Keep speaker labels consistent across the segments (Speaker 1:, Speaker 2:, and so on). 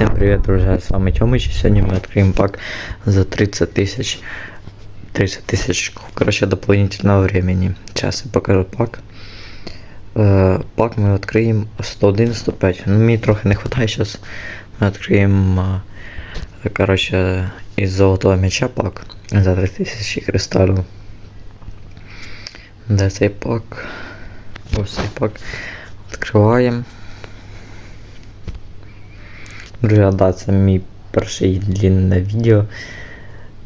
Speaker 1: Всем привет, друзья, с вами Тёмыч, и сегодня мы откроем пак за 30 тысяч, 30 тысяч, короче, дополнительного времени. Сейчас я покажу пак. Э, пак мы откроем 101-105, ну мне трохи не хватает сейчас. Мы откроем, э, короче, из золотого мяча пак за 3000 кристаллів. Де цей пак? Ось цей пак. Відкриваємо. Друзі, да, це мій перший длінне відео.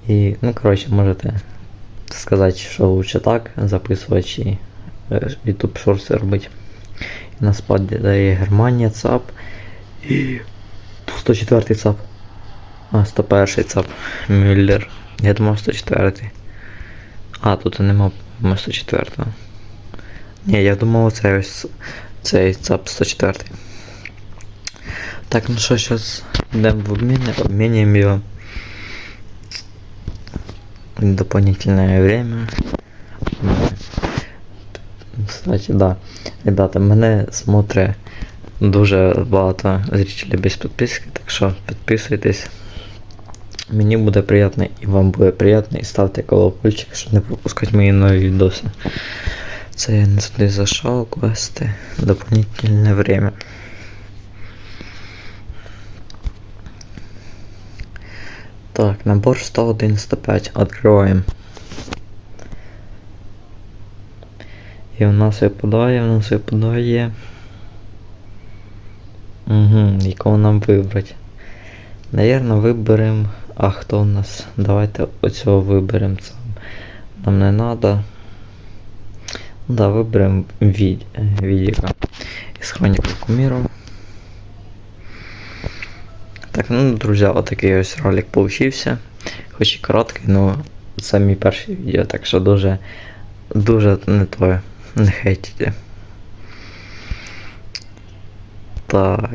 Speaker 1: І, ну, коротше, можете сказати, що лучше так записувати е, YouTube шорти робити. І нас падає Германія ЦАП. І 104 ЦАП. А, 101 ЦАП. Мюллер. Я думав 104. А, тут нема по-моєму, 104. Ні, я думав оцей ось цей ЦАП 104. Так, ну что, сейчас йдемо в обмін, обмінюємо його. Дополнительное время. Кстати, да. Ребята, мене смотрить дуже багато зрителей без підписки, так що підписуйтесь. Мені буде приємно і вам буде приємно, і ставте колокольчик, щоб не пропускати мої нові відоси. Це я не туди зайшов, квести. Дополнительне время. Так, набор 101-105. Открываем. І у нас випадає, у нас випадає. Угу, якого нам вибрати? Наверно, виберемо. А хто у нас? Давайте оцього виберемо. Нам не надо. Ну Да, виберемо від... відіка. Із хроніки куміров. Так, ну, друзі, отакий ось ролик получився. Хоч і короткий, ну це мій перший відео, так що дуже, дуже не то, не хейтите. Так,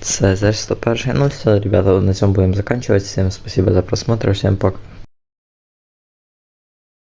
Speaker 1: це за 101. Ну все, ребята, на цьому будемо заканчивать. Всем спасибо за просмотр, всем пока.